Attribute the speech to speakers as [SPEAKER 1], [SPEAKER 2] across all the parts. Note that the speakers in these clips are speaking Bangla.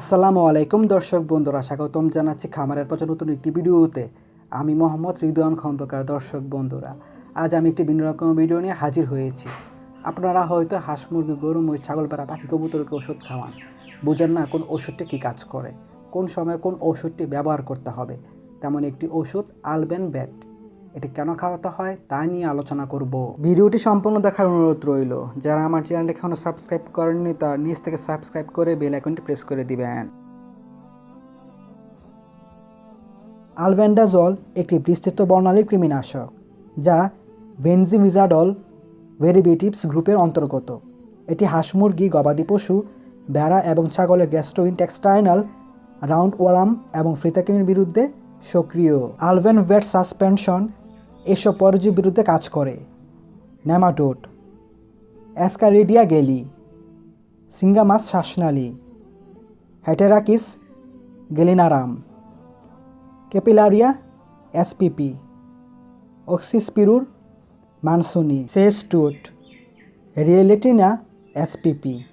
[SPEAKER 1] আসসালামু আলাইকুম দর্শক বন্ধুরা, স্বাগতম জানাচ্ছি খামারের পর নতুন একটি ভিডিওতে। আমি মোহাম্মদ রিদওয়ান খন্দকার, দর্শক বন্ধুরা। আজ আমি একটি ভিন্ন রকম ভিডিও নিয়ে হাজির হয়েছি। আপনারা হয়তো হাঁস, মুরগি, গরু, মহিষ, ছাগল পাড়া পাখি কবুতরকে ওষুধ খাওয়ান? বুঝেন না কোন ওষুধটি কী কাজ করে, কোন সময় কোন ওষুধটি ব্যবহার করতে হবে। তেমন একটি ওষুধ আলবেন ব্যাট এটি কেন খাওয়াতে হয় তা নিয়ে আলোচনা করব। ভিডিওটি সম্পূর্ণ দেখার অনুরোধ রইল, যারা আমার চ্যানেলটি এখনও সাবস্ক্রাইব করেননি তার নিচ থেকে সাবস্ক্রাইব করে বেল আইকনটি প্রেস করে দিবেন। আলভেন্ডাজল একটি বিস্তৃত বর্ণালী কৃমিনাশক, যা ভেনজিমিজাডল ভেরিবেটিভস গ্রুপের অন্তর্গত। এটি হাঁস মুরগি, গবাদি পশু, ভেড়া এবং ছাগলের গ্যাস্ট্রোইনটেক্সটাইনাল রাউন্ড ওয়ারাম এবং ফ্রিতাকিমের বিরুদ্ধে সক্রিয়। আলভেন ভেট সাসপেনশন এসব পরজীবীর বিরুদ্ধে কাজ করে। Nematode, Ascaridia galli, Syngamus শ্বাসনালী, Heterakis gallinarum, Capillaria SPP, Oxyspirura mansoni, cestode, Raillietina SPP,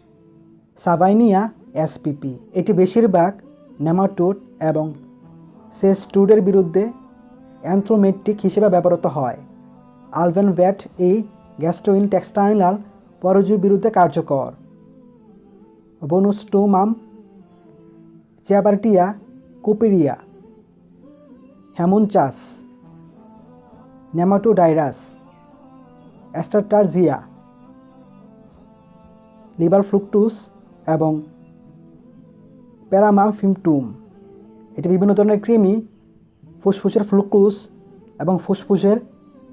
[SPEAKER 1] সাভাইনিয়া SPP. এটি বেশিরভাগ নেমাটোড এবং সেস্টুডের বিরুদ্ধে অ্যান্থ্রোমেট্রিক হিসেবে ব্যবহৃত হয়। আলভেন ভ্যাট এই গ্যাস্ট্রোইন টেক্সটাইনাল পরজীবীর বিরুদ্ধে কার্যকর। বনুস্টোমাম, চ্যাবারটিয়া, কুপিরিয়া হ্যামুনচাস নেমাটোডাইরাস, অ্যাস্টারটারজিয়া, লিভার ফ্লুকটুস এবং প্যারামাফিমটুম এটি বিভিন্ন ধরনের কৃমি ফুসফুসের ফ্লুকুস এবং ফুসফুসের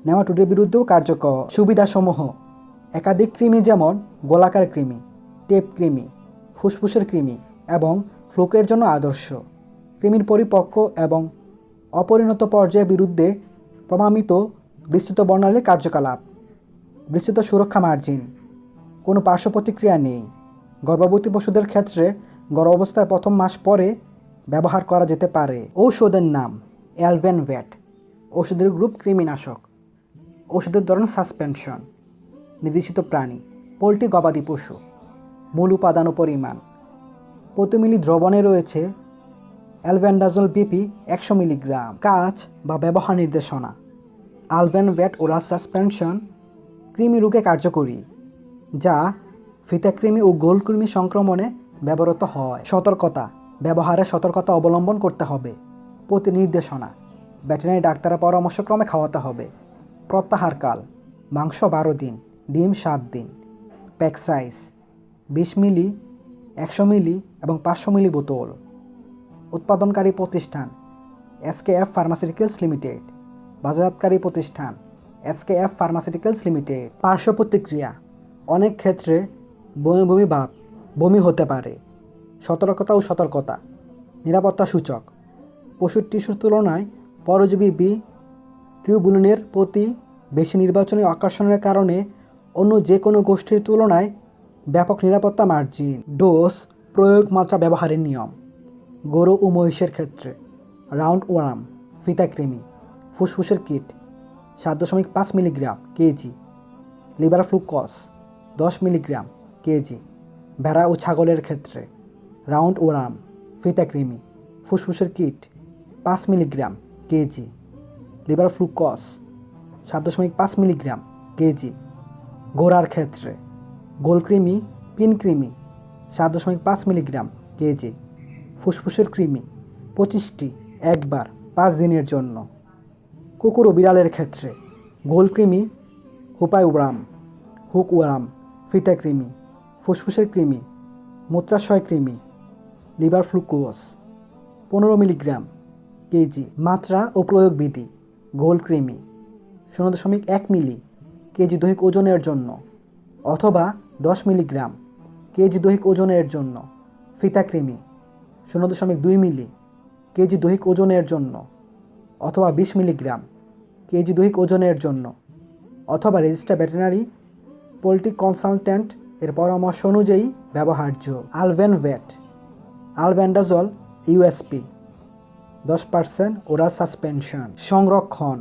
[SPEAKER 1] নেমাটোডের বিরুদ্ধেও কার্যকর সুবিধাসমূহ। একাধিক কৃমি যেমন গোলাকার কৃমি, টেপ কৃমি, ফুসফুসের কৃমি এবং ফ্লুকের জন্য আদর্শ। কৃমির পরিপক্ক এবং অপরিণত পর্যায়ের বিরুদ্ধে প্রমাণিত বিস্তৃত বর্ণালীর কার্যকলাপ। বিস্তৃত সুরক্ষা মার্জিন। কোনো পার্শ্ব প্রতিক্রিয়া নেই। গর্ভবতী পশুদের ক্ষেত্রে গর্ভাবস্থায় প্রথম মাস পরে ব্যবহার করা যেতে পারে। ঔষধের নাম। অ্যালভেন ভ্যাট ওষুধের গ্রুপ কৃমিনাশক ওষুধের ধরন সাসপেনশন, নির্দেশিত প্রাণী, পোলট্রি গবাদি পশু, মূল উপাদান ও পরিমাণ। প্রতি মিলি দ্রবণে রয়েছে অ্যালভেন্ডাজল বিপি একশো মিলিগ্রাম। কাজ বা ব্যবহার নির্দেশনা। আলভেন ভ্যাট ওরাল সাসপেনশন কৃমি রোগে কার্যকরী, যা ফিতাকৃমি ও গোলকৃমি সংক্রমণে ব্যবহৃত হয়। সতর্কতা। ব্যবহারে সতর্কতা অবলম্বন করতে হবে। প্রতি নির্দেশনা ভেটেরিনারি ডাক্তারের পরামর্শক্রমে খাওয়াতে হবে। প্রত্যাহারকাল, মাংস বারো দিন, ডিম সাত দিন। প্যাক সাইজ, বিশ মিলি, একশো মিলি এবং পাঁচশো মিলি বোতল। উৎপাদনকারী প্রতিষ্ঠান, এসকেএফ ফার্মাসিউটিক্যালস লিমিটেড। বাজারজাতকারী প্রতিষ্ঠান, এসকেএফ ফার্মাসিউটিক্যালস লিমিটেড। পার্শ্ব প্রতিক্রিয়া, অনেক ক্ষেত্রে বমি বমি ভাব, বমি হতে পারে। সতর্কতা ও সতর্কতা। নিরাপত্তা সূচক পশুর টিস্যুর তুলনায় পরজীবী বি টিউবুলিনের প্রতি বেশি নির্বাচনী আকর্ষণের কারণে অন্য যে কোনো গোষ্ঠীর তুলনায় ব্যাপক নিরাপত্তা মার্জিন। ডোজ প্রয়োগ মাত্রা ব্যবহারের নিয়ম, গরু ও মহিষের ক্ষেত্রে, রাউন্ড ওয়ারাম ফিতাকৃমি ফুসফুসের কিট, সাত দশমিক পাঁচ মিলিগ্রাম কেজি, লিভার ফ্লুকস দশ মিলিগ্রাম কেজি, ভেড়া ও ছাগলের ক্ষেত্রে, রাউন্ড ওরাম ফিতাকৃমি ফুসফুসের কিট পাঁচ মিলিগ্রাম কেজি। লিভার ফ্লুকস সাত দশমিক পাঁচ মিলিগ্রাম কেজি। গোড়ার ক্ষেত্রে গোলকৃমি পিনকৃমি সাত দশমিক পাঁচ মিলিগ্রাম কেজি। ফুসফুসের কৃমি পঁচিশটি একবার পাঁচ দিনের জন্য। কুকুর ও বিড়ালের ক্ষেত্রে গোলকৃমি হুপাইউরাম হুক ওরাম ফিতাকৃমি ফুসফুসের কৃমি, মূত্রাশয় কৃমি, লিভার ফ্লুক্লোজ পনেরো মিলিগ্রাম কেজি, মাত্রা ও প্রয়োগ বিধি, গোল কৃমি, শূন্য দশমিক এক মিলি, কেজি দৈহিক ওজনের জন্য, অথবা দশ মিলিগ্রাম, কেজি দৈহিক ওজনের জন্য ফিতাকৃমি শূন্য দশমিক দুই মিলি, কেজি দৈহিক ওজনের জন্য, অথবা বিশ মিলিগ্রাম, কেজি দৈহিক ওজনের জন্য, অথবা রেজিস্টার ভেটেরিনারি পোলট্রি কনসালট্যান্ট এর পরামর্শ অনুযায়ী ব্যবহার্য। আলভেন ভ্যাট আলভেন্ডাজল, ইউএসপি। দশ পার্সেন্ট ওরা সাসপেনশন, সংরক্ষণ।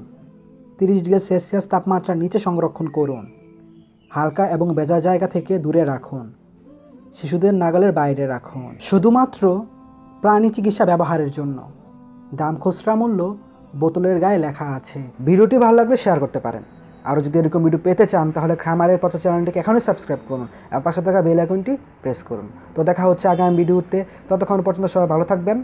[SPEAKER 1] তিরিশ ডিগ্রি সেলসিয়াস তাপমাত্রার নিচে সংরক্ষণ করুন। হালকা এবং বেজা জায়গা থেকে দূরে রাখুন। শিশুদের নাগালের বাইরে রাখুন। শুধুমাত্র প্রাণী চিকিৎসা ব্যবহারের জন্য। দাম খুচরা মূল্য বোতলের গায়ে লেখা আছে। ভিডিওটি ভালো লাগলে শেয়ার করতে পারেন। আরও যদি এরকম ভিডিও পেতে চান, তাহলে খামারের পথ চ্যানেলটিকে এখনই সাবস্ক্রাইব করুন। আর পাশে থাকা বেল আইকনটি প্রেস করুন। তো দেখা হচ্ছে আগামী ভিডিওতে ততক্ষণ পর্যন্ত সবাই ভালো থাকবেন।